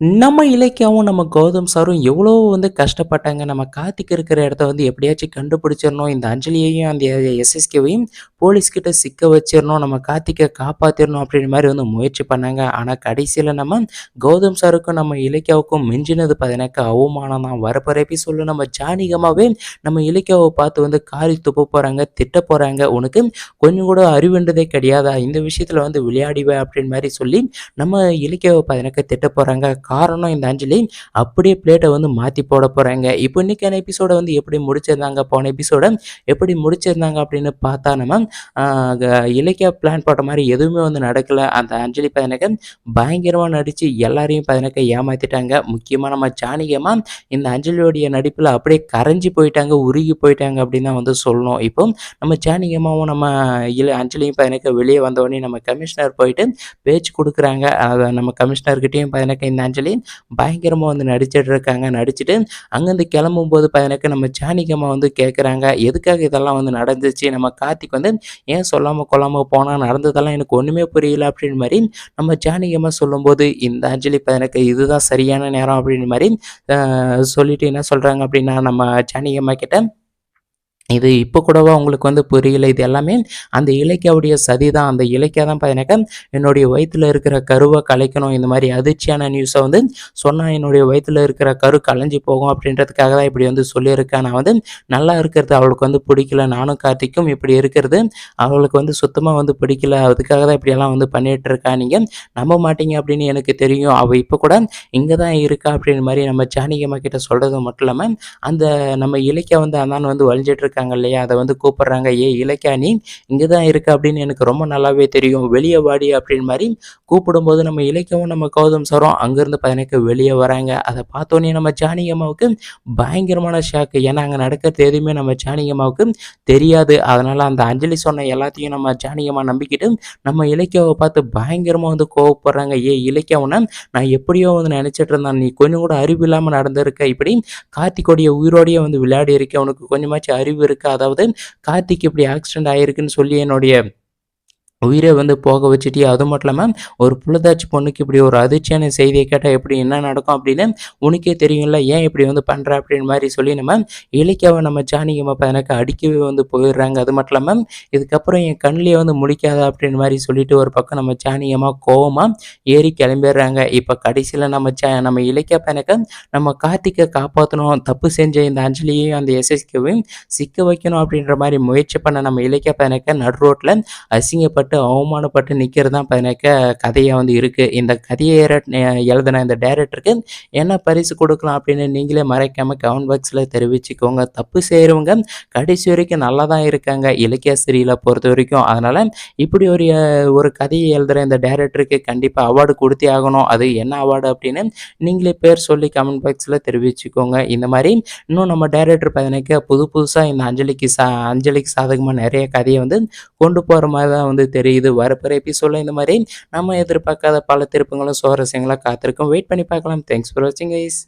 நம்ம இலக்கியாவும், நம்ம கௌதம் சாரும் எவ்வளோ வந்து கஷ்டப்பட்டாங்க. நம்ம கார்த்திக் இருக்கிற இடத்த வந்து எப்படியாச்சும் கண்டுபிடிச்சிடணும் இந்த அஞ்சலியையும், அந்த எஸ்எஸ்கேவையும் போலீஸ்கிட்ட சிக்க வச்சிடணும் நம்ம கார்த்திக்க காப்பாற்றிடணும் அப்படின்ற மாதிரி வந்து முயற்சி பண்ணாங்க. ஆனால் கடைசியில் நம்ம கௌதம் சாருக்கும், நம்ம இலக்கியாவுக்கும் மிஞ்சினது பார்த்தீங்கன்னாக்கா அவமானம் தான். வரப்போகிற எபிசோடில் நம்ம ஜானிகமாகவே நம்ம இலக்கியாவை பார்த்து வந்து காரி துப்ப போகிறாங்க திட்ட போகிறாங்க "உனக்கு கொஞ்சம் கூட அறிவுன்றதே கிடையாதா? இந்த விஷயத்தில் வந்து விளையாடிவேன் அப்படின்னு மாதிரி சொல்லி நம்ம இலக்கியாவை பார்த்தீங்கன்னாக்கா திட்ட போகிறாங்க காரணம் இந்த அஞ்சலி. அப்படியே பிளேட்டை வந்து மாற்றி போட போகிறாங்க இப்போ இன்றைக்கான எபிசோடை வந்து எப்படி முடிச்சிருந்தாங்க? போன எபிசோடை எப்படி முடிச்சிருந்தாங்க அப்படின்னு பார்த்தா நம்ம இலக்கிய பிளான் போட்ட மாதிரி எதுவுமே வந்து நடக்கலை. அந்த அஞ்சலி பதினக்க பயங்கரமாக நடித்து எல்லாரையும் பதினக்க ஏமாற்றிட்டாங்க முக்கியமாக நம்ம ஜானகியம்மா இந்த அஞ்சலியோடைய நடிப்பில் அப்படியே கரைஞ்சி போயிட்டாங்க உருகி போயிட்டாங்க அப்படின்னு தான் வந்து சொல்லணும். இப்போ நம்ம ஜானகியம்மாவும் நம்ம இல அஞ்சலியும் பதினக்க வெளியே வந்தோடனே நம்ம கமிஷனர் போயிட்டு பேச்சு கொடுக்குறாங்க. அதை நம்ம கமிஷனர்கிட்டையும் பதினக்க இந்த சொல்லி பயங்கரமாக வந்து நடிச்சிட்டு இருக்காங்க நடிச்சுட்டு அங்கேருந்து கிளம்பும்போது பார்த்தீங்கன்னாக்க நம்ம ஜானிகம்மா வந்து கேட்குறாங்க எதுக்காக இதெல்லாம் வந்து நடந்துச்சு? நம்ம கார்த்திக் வந்து ஏன் சொல்லாமல் கொள்ளாமல் போனால் நடந்ததெல்லாம் எனக்கு ஒன்றுமே புரியல அப்படின்னு மாதிரி நம்ம ஜானிகம்மா சொல்லும்போது இந்த அஞ்சலி எனக்கு இதுதான் சரியான நேரம் அப்படின்னு மாதிரி சொல்லிட்டு என்ன சொல்கிறாங்க அப்படின்னா நம்ம ஜானிகம்மா கிட்ட இது இப்போ கூடவா உங்களுக்கு வந்து புரியல. இது எல்லாமே அந்த இலக்கியாவுடைய சதி தான் அந்த இலக்கியா தான் பார்த்தீங்கன்னாக்கா என்னுடைய வயிற்றில் இருக்கிற கருவை கலைக்கணும். இந்த மாதிரி அதிர்ச்சியான நியூஸை வந்து சொன்னால் என்னுடைய வயிற்றில் இருக்கிற கரு கலைஞ்சி போகும் அப்படின்றதுக்காக தான் இப்படி வந்து சொல்லியிருக்கேன். நான் வந்து நல்லா இருக்கிறது அவளுக்கு வந்து பிடிக்கல. நானும் கார்த்திக்கும் இப்படி இருக்கிறது. அவளுக்கு வந்து சுத்தமாக வந்து பிடிக்கல. அதுக்காக தான் இப்படியெல்லாம் வந்து பண்ணிகிட்டு இருக்கா நீங்கள் நம்ப மாட்டீங்க அப்படின்னு எனக்கு தெரியும். அவள் இப்போ கூட இங்கே தான் இருக்கா அப்படின்ற மாதிரி நம்ம ஜானிகம்மா கிட்ட சொல்கிறது மட்டும் இல்லாமல் அந்த நம்ம இலக்கிய வந்து அதான் வந்து வழிஞ்சிட்டு இருக்காங்க இல்லையா? அதை வந்து கூப்பிட்றாங்க ஏ இலக்கியா நீ இங்கே தான் இருக்க அப்படின்னு எனக்கு ரொம்ப நல்லாவே தெரியும். வெளியே வாடி அப்படின்னு மாதிரி கூப்பிடும்போது நம்ம இலக்கியமும் நம்ம கௌதம் சாரும் அங்கேருந்து பதினேக்கு வெளியே வராங்க. அதை பார்த்தோன்னே நம்ம ஜானி அம்மாவுக்கு பயங்கரமான ஷாக்கு ஏன்னா அங்கே நடக்கிறது எதுவுமே நம்ம ஜானி அம்மாவுக்கு தெரியாது. அதனால் அந்த அஞ்சலி சொன்ன எல்லாத்தையும் நம்ம ஜானிகம்மா நம்பிக்கிட்டு நம்ம இலக்கியாவை பார்த்து பயங்கரமாக வந்து கோவப்படுறாங்க. ஏ இலக்கியம்னா நான் எப்படியோ வந்து நினச்சிட்டு இருந்தேன். நீ கொஞ்சம் கூட அறிவு இல்லாமல் நடந்திருக்க. இப்படி கார்த்திகோடைய உயிரோடையே வந்து விளையாடி இருக்க. உனக்கு கொஞ்சமாச்சும் அறிவு இருக்குது அதாவது கார்த்திக் இப்படி ஆக்சிடென்ட் ஆகிருக்குன்னு சொல்லி என்னுடைய உயிரை வந்து போக வச்சுட்டு அது மட்டும் இல்லாமல் ஒரு புள்ளதாச்சி பொண்ணுக்கு இப்படி ஒரு அதிர்ச்சியான செய்தியை கேட்டால் எப்படி என்ன நடக்கும் அப்படின்னு உனக்கே தெரியும்ல ஏன் இப்படி வந்து பண்ணுற அப்படின்னு மாதிரி சொல்லி நம்ம இலக்கியாவை நம்ம ஜானிகம்மா எனக்கு அடிக்கவே வந்து போயிடுறாங்க. அது மட்டும் இல்லாமல் இதுக்கப்புறம் என் கண்ணிலே வந்து முடிக்காத அப்படின்னு மாதிரி சொல்லிட்டு ஒரு பக்கம் நம்ம ஜானிகமாக கோவமாக ஏறி கிளம்பிடுறாங்க. இப்போ கடைசியில் நம்ம ஜா நம்ம இலக்கியா எனக்கு நம்ம கார்த்திக்கை காப்பாற்றணும் தப்பு செஞ்ச இந்த அஞ்சலியையும் அந்த எஸ்எஸ்கேவையும் சிக்க வைக்கணும் அப்படின்ற மாதிரி முயற்சி பண்ண நம்ம இலக்கிய எனக்கு நடு ரோட்டில் அசிங்கப்பட்டு கஷ்டப்பட்டு அவமானப்பட்டு நிற்கிறது தான் பதினாக்க கதையாக வந்து இருக்குது இந்த கதையை எழுதின இந்த டேரக்டருக்கு என்ன பரிசு கொடுக்கலாம் அப்படின்னு நீங்களே மறைக்காமல் கமெண்ட் பாக்ஸில் தெரிவிச்சுக்கோங்க. தப்பு செய்கிறவங்க கடைசி வரைக்கும் நல்லா தான் இருக்காங்க. இலக்கியாசிரியில் பொறுத்த வரைக்கும். அதனால் இப்படி ஒரு ஒரு கதையை எழுதுகிற இந்த டேரக்டருக்கு கண்டிப்பாக அவார்டு கொடுத்தே ஆகணும். அது என்ன அவார்டு அப்படின்னு நீங்களே பேர் சொல்லி கமெண்ட் பாக்ஸில் தெரிவிச்சுக்கோங்க. இந்த மாதிரி இன்னும் நம்ம டேரக்டர் பார்த்தீங்கன்னாக்கா புது புதுசாக இந்த அஞ்சலிக்கு சா அஞ்சலிக்கு சாதகமாக நிறைய கதையை வந்து கொண்டு போகிற மாதிரி தான் வந்து தெரியுது வரப்போகிற எபிசோடில் இந்த மாதிரி நம்ம எதிர்பார்க்காத பல திருப்பங்களும் சுவாரஸ்யங்களாக காத்திருக்கும். வெயிட் பண்ணி பார்க்கலாம். தேங்க்ஸ் ஃபார் வாட்சிங் ஐஸ்